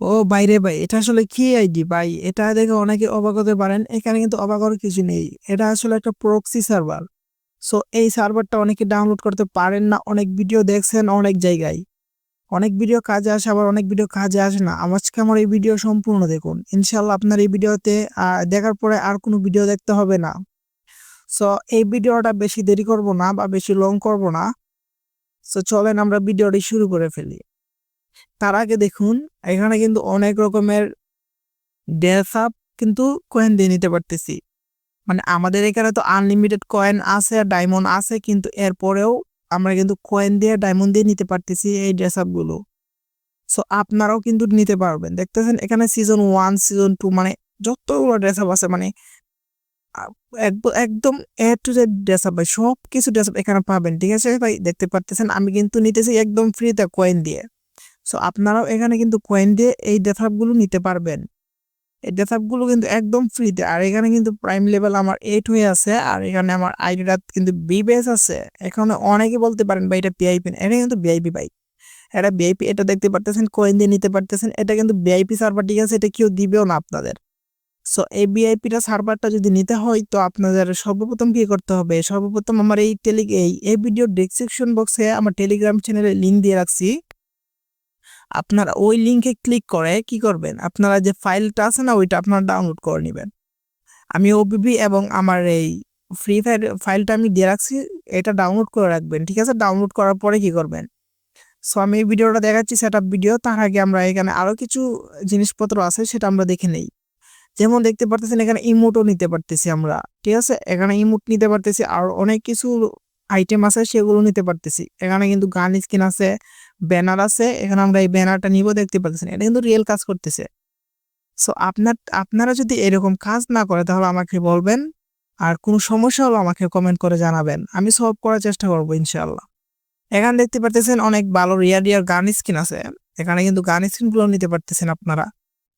ও বাইরে ভাই, এটা আসলে কি আইডি ভাই? এটা দেখে অনেকে অবাক হতে পারেন, এখানে কিন্তু অবাক হওয়ার কিছু নেই। এটা আসলে একটা প্রক্সি সার্ভার সো এই সার্ভারটা অনেকে ডাউনলোড করতে পারেন না, অনেক ভিডিও দেখছেন অনেক জায়গায়। অনেক ভিডিও কাজে আসে, আবার অনেক ভিডিও কাজে আসে না। আজকে আমার এই ভিডিও সম্পূর্ণ দেখুন। ইনশাল্লাহ আপনার এই ভিডিওতে দেখার পরে আর কোনো ভিডিও দেখতে হবে না। সো এই ভিডিওটা বেশি দেরি করব না বা বেশি লং করব না। সো চলেন আমরা ভিডিওটি শুরু করে ফেলি। তার আগে দেখুন, এখানে কিন্তু অনেক রকমের ড্রেস আপ কিন্তু কয়েন দিয়ে নিতে পারতেছি। মানে আমাদের এখানে তো আনলিমিটেড কয়েন আছে আর ডায়মন্ড আছে, কিন্তু এরপরেও আমরা কিন্তু কয়েন দিয়ে ডায়মন্ড দিয়ে নিতে পারতেছি এই ড্রেস আপগুলো সো আপনারাও কিন্তু নিতে পারবেন। দেখতেছেন, এখানে সিজন ওয়ান সিজন টু মানে যতগুলো ড্রেস আপ আছে মানে একদম A to Z dress up সব কিছু ড্রেস আপ এখানে পাবেন। ঠিক আছে ভাই? দেখতে পারতেছেন, আমি কিন্তু নিতেছি একদম ফ্রিতে কয়েন দিয়ে। সো আপনারাও এখানে কিন্তু কয়েন দিয়ে এই ড্রেসগুলো নিতে পারবেন। এই ড্রেসগুলো কিন্তু একদম ফ্রিতে আর এখানে কিন্তু প্রাইম লেভেল আমার এইট হয়ে আছে, আর এখানে আমার আইডিটা কিন্তু বি বেস আছে। এখানে অনেকে বলতে পারেন, ভাই, এটা ভিআইপি না। এটা কিন্তু ভিআইপি ভাই। এটা ভিআইপি এটা দেখতে পারতেছেন কয়েন দিয়ে নিতে পারতেছেন। এটা কিন্তু ভিআইপি সার্ভার ঠিক আছে? এটা কেউ দিবেও না আপনাদের। সো এই ভিআইপিটা সার্ভারটা যদি নিতে হয়, তো আপনাদের সর্বপ্রথম কি করতে হবে? সর্বপ্রথম আমার এই টেলি এই এই ভিডিও ডেসক্রিপশন বক্সে আমার টেলিগ্রাম চ্যানেলে লিঙ্ক দিয়ে রাখছি। আপনারা ওই লিঙ্কে ক্লিক করে কি করবেন? আপনারা যে ফাইলটা আছে না, ওইটা আপনারা ডাউনলোড করে নেবেন। আমি ওবিবি এবং আমার এই ফ্রি ফায়ার ফাইলটা আমি দিয়ে রাখছি, এটা ডাউনলোড করে রাখবেন, ঠিক আছে? ডাউনলোড করার পরে কি করবেন? সো আমি এই ভিডিওটা দেখাচ্ছি সেট ভিডিও তার আগে আমরা এখানে আরও কিছু জিনিসপত্র আছে, সেটা আমরা দেখে নেই। যেমন দেখতে পারতেছেন, এখানে ইমোটও নিতে পারতেছি আমরা, ঠিক আছে? এখানে ইমোট নিতে পারতেছি, আর অনেক কিছু আইটেম আছে, সেগুলো নিতে পারতেছি। এখানে কিন্তু গান স্কিন আছে ব্যানার আছে, এখানে আমরা এই ব্যানারটা নিব, দেখতে পাচ্ছেন এটা কিন্তু রিয়েল কাজ করতেছে। সো আপনার, আপনারা যদি এরকম কাজ না করে, তাহলে আমাকে বলবেন, আর কোনো সমস্যা হলে আমাকে কমেন্ট করে জানাবেন। আমি সলভ করার চেষ্টা করব ইনশাল্লাহ এখানে দেখতে পারতেছেন অনেক ভালো রিয়ার রিয়ার গান স্কিন আছে। এখানে কিন্তু গান স্কিনগুলো নিতে পারতেছেন আপনারা।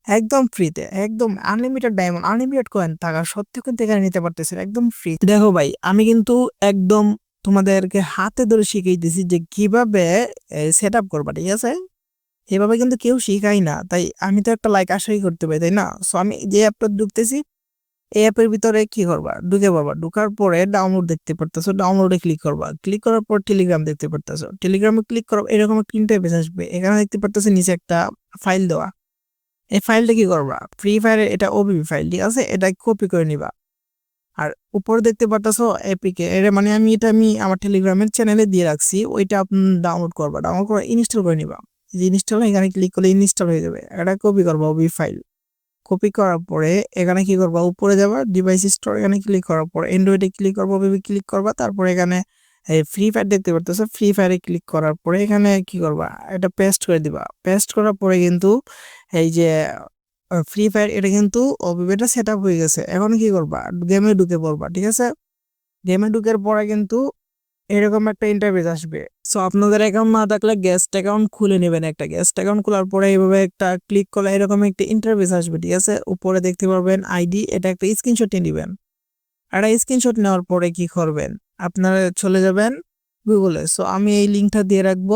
একদম ফ্রিতে একদম আনলিমিটেড ডায়মন্ড আনলিমিটেড কয়েন থাকা সত্ত্বেও কিন্তু এখানে নিতে পারতেছেন, একদম ফ্রি দেখো ভাই, আমি কিন্তু একদম তোমাদেরকে হাতে ধরে শিখিয়ে দিছি যে কীভাবে সেট আপ করবা, ঠিক আছে? এভাবে কিন্তু কেউ শিখাই না। তাই আমি তো একটা লাইক আশাই করতে পারি, তাই না? সো আমি যে অ্যাপটা ঢুকতেছি, এই অ্যাপের ভিতরে কি করবা? ঢুকে পাবা ঢুকার পরে ডাউনলোড দেখতে পারতেছো। ডাউনলোডে ক্লিক করবা। ক্লিক করার পর টেলিগ্রাম দেখতে পারতেছো। টেলিগ্রামে ক্লিক করো এরকম একটা ইন্টারফেস আসবে। এখানে দেখতে পারতেছো নিচে একটা ফাইল দেওয়া। এই ফাইলটা কি করবা? ফ্রি ফায়ারের এটা ওবিবি ফাইল ঠিক আছে? এটা কপি করে নিবা। আর উপরে দেখতে পারতেছো এপিকে এটা মানে আমি এটা আমি আমার টেলিগ্রামের চ্যানেলে দিয়ে রাখছি। ওইটা আপনি ডাউনলোড করবা। ডাউনলোড করে ইনস্টল করে নিবা। যে ইনস্টল এখানে ক্লিক করলে ইনস্টল হয়ে যাবে। এটা কপি করবা ওবি ফাইল কপি করার পরে এখানে কি করবা? উপরে যাবা ডিভাইস স্টোর এখানে ক্লিক করার পর অ্যান্ড্রয়েডে ক্লিক করবা ওবি ক্লিক করবা। তারপরে এখানে ফ্রি ফায়ার দেখতে পারতেছো ফ্রি ফায়ারে ক্লিক করার পরে এখানে কি করবা? এটা পেস্ট করে দিবা। পেস্ট করার পরে কিন্তু এই যে ফ্রি ফায়ার এটা কিন্তু ওবিবিটা সেট আপ হয়ে গেছে। এখন কি করবা? গেমে ঢুকে পড়বা, ঠিক আছে? গেমে ঢুকের পরে কিন্তু এরকম একটা ইন্টারভিউ আসবে। সো আপনাদের অ্যাকাউন্ট না থাকলে গেস্ট অ্যাকাউন্ট খুলে নেবেন একটা। গেস্ট অ্যাকাউন্ট খোলার পরে এইভাবে একটা ক্লিক করলে এরকম একটা ইন্টারভিউ আসবে, ঠিক আছে? উপরে দেখতে পারবেন আইডি এটা একটা স্ক্রিনশট নিয়ে নেবেন। একটা স্ক্রিনশট নেওয়ার পরে কি করবেন? আপনারা চলে যাবেন গুগলে সো আমি এই লিঙ্কটা দিয়ে রাখব।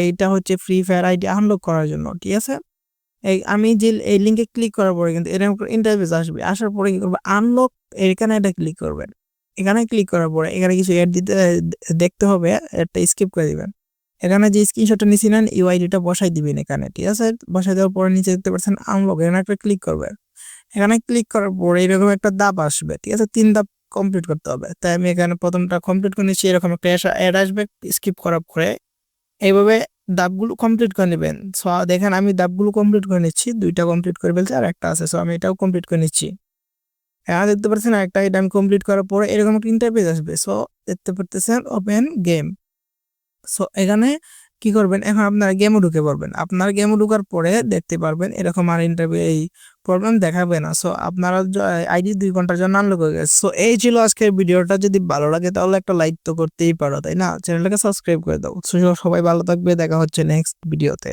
এইটা হচ্ছে ফ্রি ফায়ার আইডি আনলক করার জন্য, ঠিক আছে? এই আমি যে এই লিঙ্কে ক্লিক করার পরে কিন্তু এরকম ইন্টারভিউ আসবে। আসার পরে কি করবে? আনলক এখানে এটা ক্লিক করবেন এখানে ক্লিক করার পরে এখানে কিছু অ্যাড দিতে দেখতে হবে একটা স্কিপ করে দিবেন। এখানে যে স্ক্রিনশটটা নিয়েছি নেন ইউআইডিটা বসাই দিবেন এখানে, ঠিক আছে? বসাই দেওয়ার পরে নিচে দেখতে পাচ্ছেন আনলক এখানে একটা ক্লিক করবেন এখানে ক্লিক করার পরে এরকম একটা দাপ আসবে, ঠিক আছে? তিন দাপ কমপ্লিট করতে হবে। তাই আমি এখানে প্রথমটা কমপ্লিট করে নিচ্ছি, এরকম একটা অ্যাড আসবে স্কিপ করার পরে। এইভাবে দাবগুলো কমপ্লিট করে নেবেন। সো দেখেন আমি দাবগুলো কমপ্লিট করে নিচ্ছি, দুইটা কমপ্লিট করে ফেলছি আর একটা আছে। সো আমি এটাও কমপ্লিট করে নিচ্ছি। হ্যাঁ দেখতে পাচ্ছেন একটা এটা আমি কমপ্লিট করার পরে এরকম একটা ইন্টারপেজ আসবে। সো দেখতে পারতেছেন ওপেন গেম সো এখানে কি করবেন? এখন আপনারা গেমও ঢুকে পড়বেন। আপনার গেমও ঢুকার পরে দেখতে পারবেন এরকম আর ইন্টারভিউ এই প্রবলেম দেখাবে না। সো আপনারা আইডি দুই ঘণ্টার জন্য আনলক হয়ে গেছে। সো এই ছিল আজকের ভিডিওটা। যদি ভালো লাগে তাহলে একটা লাইক তো করতেই পারো, তাই না? চ্যানেলটাকে সাবস্ক্রাইব করে দাও। সবাই ভালো থাকবে। দেখা হচ্ছে নেক্সট ভিডিওতে